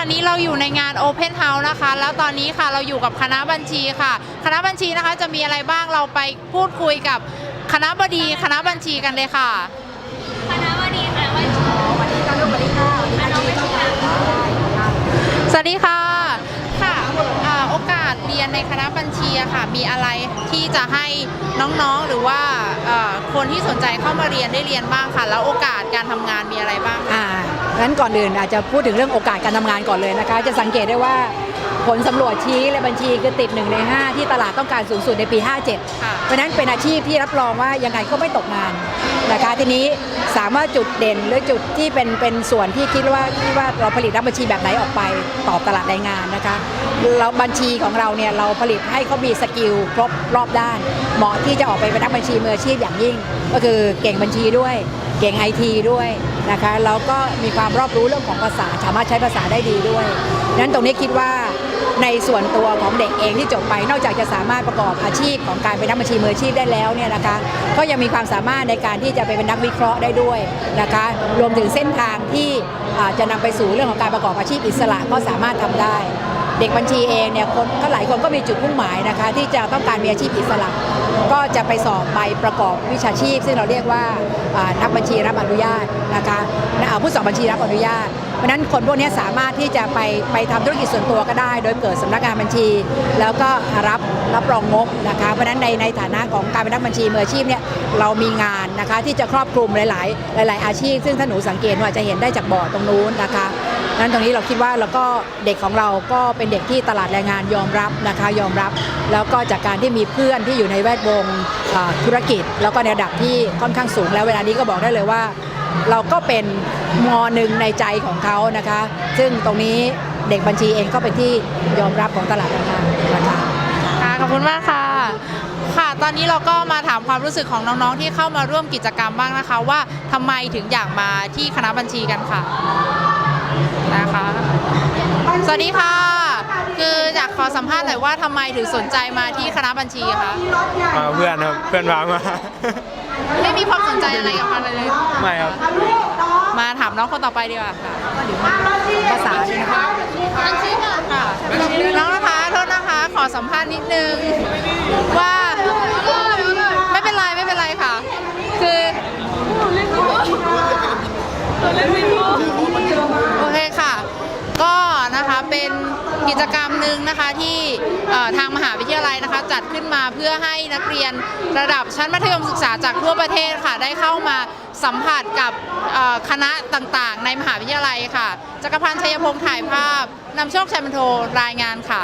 ณะนี้เราอยู่ในงาน Open House นะคะ แล้วตอนนี้ค่ะเราอยู่กับคณะบัญชีค่ะ คณะบัญชีนะคะจะมีอะไรบ้างเราไปพูดคุยกับคณะบดีคณะบัญชีกันเลยค่ะ คณะวดีคณะบัญชีวันนี้ก็เริ่มวันนี้ค่ะวันนี้น้องไม่ต้องการสวัสดีค่ะค่ะอ่าโอกาส เรียนในคณะบัญชีค่ะ มีอะไรที่จะให้น้องๆหรือว่าคนที่สนใจเข้ามาเรียนได้เรียนบ้างค่ะ แล้วโอกาสการทำงานมีอะไรบ้างอ่างั้นก่อนอื่นอาจจะพูดถึงเรื่องโอกาสการทำงานก่อนเลยนะคะ จะสังเกตได้ว่า ผลสำรวจชี้และบัญชีคือติด1ใน 5 ที่ตลาดต้องการสูงสุดในปี 57ค่ะเพราะฉะนั้นเป็นอาชีพที่รับรองว่ายังไงก็ไม่ตกงานนะคะทีนี้สามารถจุดเด่นหรือจุดที่เป็นเป็นส่วนที่คิดว่าที่ว่าเราผลิตนักบัญชีแบบไหนออกไปตอบตลาดแรงงานนะคะเราบัญชีของเราเนี่ยเราผลิตให้เขามีสกิลครบรอบด้าน เหมาะที่จะออกไปเป็นนักบัญชีมืออาชีพอย่างยิ่ง ก็คือเก่งบัญชีด้วย เก่งไอทีด้วย นะคะแล้วก็มีความรอบรู้เรื่องของภาษา สามารถใช้ภาษาได้ดีด้วยนั้นตรงนี้คิดว่าในส่วนตัวของเด็กเองที่จบไป นอกจากจะสามารถประกอบอาชีพของการเป็นนักบัญชีมืออาชีพได้แล้วเนี่ยนะคะ ก็ยังมีความสามารถในการที่จะไปเป็นนักวิเคราะห์ได้ด้วยนะคะ รวมถึงเส้นทางที่จะนำไปสู่เรื่องของการประกอบอาชีพอิสระก็สามารถทำได้ เด็กบัญชีเองเนี่ยคนก็หลายคนก็มีจุดมุ่งหมายนะคะ ที่จะต้องการมีอาชีพอิสระ ก็จะไปสอบใบประกอบวิชาชีพ ซึ่งเราเรียกว่านักบัญชีรับอนุญาตนะคะผู้สอบบัญชีรับอนุญาตเพราะนั้นคนพวกนี้สามารถที่จะไปไปทำธุรกิจส่วนตัวก็ได้ โดยเกิดสำนักงานบัญชี แล้วก็รับรับรองงบนะคะ เพราะฉะนั้นในในฐานะของการเป็นนักบัญชีมืออาชีพเนี่ยเรามีงานนะคะที่จะครอบคลุมหลาย ๆ หลาย ๆ อาชีพ ซึ่งถ้าหนูสังเกตหนูอาจจะเห็นได้จากบอร์ดตรงนู้นนะคะ นั้นตรงนี้เราคิดว่าแล้วก็เด็กของเราก็เป็นเด็กที่ตลาดแรงงานยอมรับนะคะยอมรับ แล้วก็จากการที่มีเพื่อนที่อยู่ในแวดวงธุรกิจ แล้วก็ในระดับที่ค่อนข้างสูง แล้วเวลานี้ก็บอกได้เลยว่า เราก็เป็นมอหนึ่งในใจของเขานะคะ ซึ่งตรงนี้เด็กบัญชีเองก็เป็นที่ยอมรับของตลาดแรงงานนะคะค่ะขอบคุณมากค่ะค่ะ ตอนนี้เราก็มาถามความรู้สึกของน้องๆที่เข้ามาร่วมกิจกรรมบ้างนะคะ ว่าทำไมถึงอยากมาที่คณะบัญชีกันค่ะ นะคะ สวัสดีค่ะ คืออยากขอสัมภาษณ์หน่อยว่าทำไมถึงสนใจมาที่คณะบัญชีคะอ่าเพื่อนครับเพื่อนวางมา ไม่มีความสนใจอะไรกับมันเลย ไม่ครับ มาถามน้องคนต่อไปดีกว่าค่ะภาษาเนี่ยนะคะค่ะ น้องนะคะโทษนะคะ ขอสัมภาษณ์นิดนึงว่า กิจกรรมหนึ่งนะคะที่ทางมหาวิทยาลัยนะคะ จัดขึ้นมาเพื่อให้นักเรียนระดับชั้นมัธยมศึกษาจากทั่วประเทศค่ะได้เข้ามาสัมผัสกับคณะต่างๆ ในมหาวิทยาลัยค่ะจักรพันธ์ชัยพงศ์ถ่ายภาพนำโชคชัยมันโทรายงานค่ะ